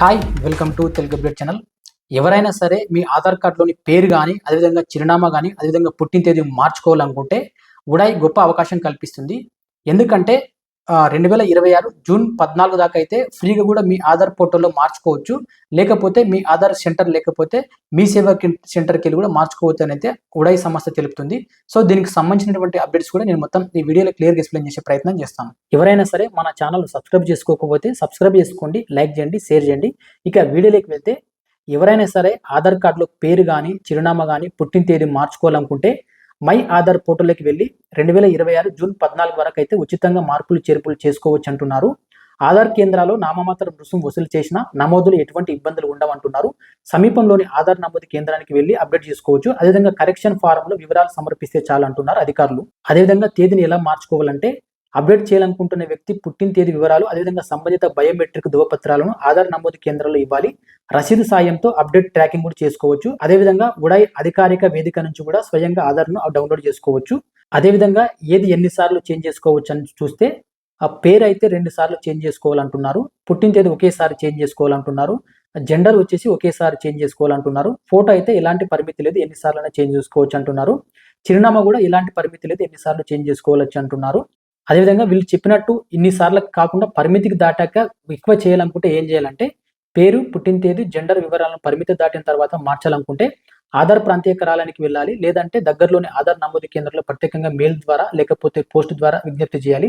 Hi welcome to Telugu update channel ఎవరైనా సరే మీ ఆధార్ కార్డులోని పేరు కానీ అదేవిధంగా చిరునామా కానీ అదేవిధంగా పుట్టిన తేదీ మార్చుకోవాలనుకుంటే ఉడాయి గొప్ప అవకాశం కల్పిస్తుంది. ఎందుకంటే రెండు వేల ఇరవై ఆరు జూన్ పద్నాలుగు దాకా అయితే ఫ్రీగా కూడా మీ ఆధార్ పోర్టల్లో మార్చుకోవచ్చు. లేకపోతే మీ ఆధార్ సెంటర్ లేకపోతే మీ సేవా సెంటర్కి వెళ్ళి కూడా మార్చుకోవచ్చు అని అయితే ఉడాయి సంస్థ తెలుపుతుంది. సో దీనికి సంబంధించినటువంటి అప్డేట్స్ కూడా నేను మొత్తం ఈ వీడియోలో క్లియర్గా ఎక్స్ప్లెయిన్ చేసే ప్రయత్నం చేస్తాను. ఎవరైనా సరే మన ఛానల్ సబ్స్క్రైబ్ చేసుకోకపోతే సబ్స్క్రైబ్ చేసుకోండి లైక్ చేయండి షేర్ చేయండి. ఇక వీడియోలోకి వెళ్తే ఎవరైనా సరే ఆధార్ కార్డులో పేరు కానీ చిరునామా కానీ పుట్టిన తేదీ మార్చుకోవాలనుకుంటే మై ఆధార్ పోర్టల్లోకి వెళ్ళి రెండు వేల ఇరవై ఆరు జూన్ పద్నాలుగు వరకు అయితే ఉచితంగా మార్పులు చేర్పులు చేసుకోవచ్చు అంటున్నారు. ఆధార్ కేంద్రాలు నామమాత్ర రుసుము వసూలు చేసిన నమోదులు ఎటువంటి ఇబ్బందులు ఉండవంటున్నారు. సమీపంలోని ఆధార్ నమోదు కేంద్రానికి వెళ్ళి అప్డేట్ చేసుకోవచ్చు. అదేవిధంగా కరెక్షన్ ఫారంలో వివరాలు సమర్పిస్తే చాలు అంటున్నారు అధికారులు. అదేవిధంగా తేదీని ఎలా మార్చుకోవాలంటే అప్డేట్ చేయాలనుకుంటున్న వ్యక్తి పుట్టిన తేదీ వివరాలు అదేవిధంగా సంబంధిత బయోమెట్రిక్ ధృవపత్రాలను ఆధార్ నమోదు కేంద్రంలో ఇవ్వాలి. రసీదు సాయంతో అప్డేట్ ట్రాకింగ్ కూడా చేసుకోవచ్చు. అదేవిధంగా ఉడాయ్ అధికారిక వేదిక నుంచి కూడా స్వయంగా ఆధార్ను డౌన్లోడ్ చేసుకోవచ్చు. అదేవిధంగా ఏది ఎన్నిసార్లు చేంజ్ చేసుకోవచ్చు అని చూస్తే ఆ పేరు అయితే రెండు సార్లు చేంజ్ చేసుకోవాలంటున్నారు. పుట్టిన తేదీ ఒకేసారి చేంజ్ చేసుకోవాలంటున్నారు. జెండర్ వచ్చేసి ఒకేసారి చేంజ్ చేసుకోవాలంటున్నారు. ఫోటో అయితే ఎలాంటి పరిమితి లేదు ఎన్నిసార్లు చేంజ్ చేసుకోవచ్చు అంటున్నారు. చిరునామా కూడా ఎలాంటి పరిమితి లేదు ఎన్నిసార్లు చేంజ్ చేసుకోవచ్చు అంటున్నారు. అదేవిధంగా వీళ్ళు చెప్పినట్టు ఇన్నిసార్లు కాకుండా పరిమితికి దాటాక ఎక్కువ చేయాలనుకుంటే ఏం చేయాలంటే పేరు పుట్టిన తేదీ జెండర్ వివరాలను పరిమితి దాటిన తర్వాత మార్చాలనుకుంటే ఆధార్ ప్రాంతీయ కార్యాలయానికి వెళ్ళాలి. లేదంటే దగ్గరలోని ఆధార్ నమోదు కేంద్రంలో ప్రత్యేకంగా మెయిల్ ద్వారా లేకపోతే పోస్ట్ ద్వారా విజ్ఞప్తి చేయాలి.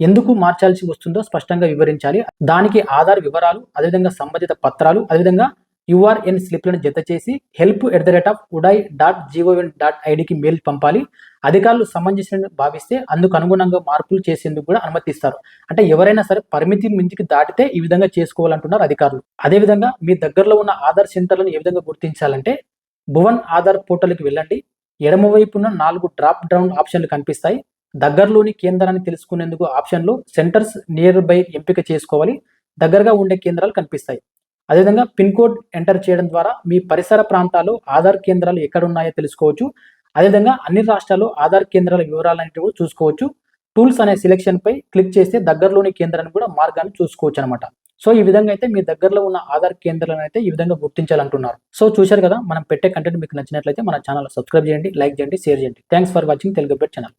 ఎందుకు మార్చాల్సి వస్తుందో స్పష్టంగా వివరించాలి. దానికి ఆధార్ వివరాలు అదేవిధంగా సంబంధిత పత్రాలు అదేవిధంగా యుఆర్ఎన్ స్లిప్లను జత చేసి help at the rate of UIDAI dot జీఓఎన్ dot ఐడికి మెయిల్ పంపాలి. అధికారులు సమంజసం భావిస్తే అందుకు అనుగుణంగా మార్పులు చేసేందుకు కూడా అనుమతిస్తారు. అంటే ఎవరైనా సరే పరిమితి మించికి దాటితే ఈ విధంగా చేసుకోవాలంటున్నారు అధికారులు. అదేవిధంగా మీ దగ్గరలో ఉన్న ఆధార్ సెంటర్లను ఏ విధంగా గుర్తించాలంటే భువన్ ఆధార్ పోర్టల్కి వెళ్ళండి. ఎడమవైపున నాలుగు డ్రాప్ డౌన్ ఆప్షన్లు కనిపిస్తాయి. దగ్గరలోని కేంద్రాన్ని తెలుసుకునేందుకు ఆప్షన్లో సెంటర్స్ నియర్ బై ఎంపిక చేసుకోవాలి. దగ్గరగా ఉండే కేంద్రాలు కనిపిస్తాయి. అదేవిధంగా పిన్ కోడ్ ఎంటర్ చేయడం ద్వారా మీ పరిసర ప్రాంతాలు ఆధార్ కేంద్రాలు ఎక్కడ ఉన్నాయో తెలుసుకోవచ్చు. అదేవిధంగా అన్ని రాష్ట్రాలు ఆధార్ కేంద్రాల వివరాలన్నిటి కూడా చూసుకోవచ్చు. టూల్స్ అనే సెలెక్షన్ పై క్లిక్ చేస్తే దగ్గరలోని కేంద్రాన్ని కూడా మార్గాన్ని చూసుకోవచ్చు అనమాట సో ఈ విధంగా అయితే మీ దగ్గరలో ఉన్న ఆధార్ కేంద్రాలను అయితే ఈ విధంగా గుర్తించాలంటున్నారు. సో చూశారు కదా మనం పెట్టే కంటెంట్ మీకు నచ్చినట్లయితే మన ఛానల్ సబ్స్క్రైబ్ చేయండి లైక్ చేయండి షేర్ చేయండి. Thanks for watching Telugu update channel.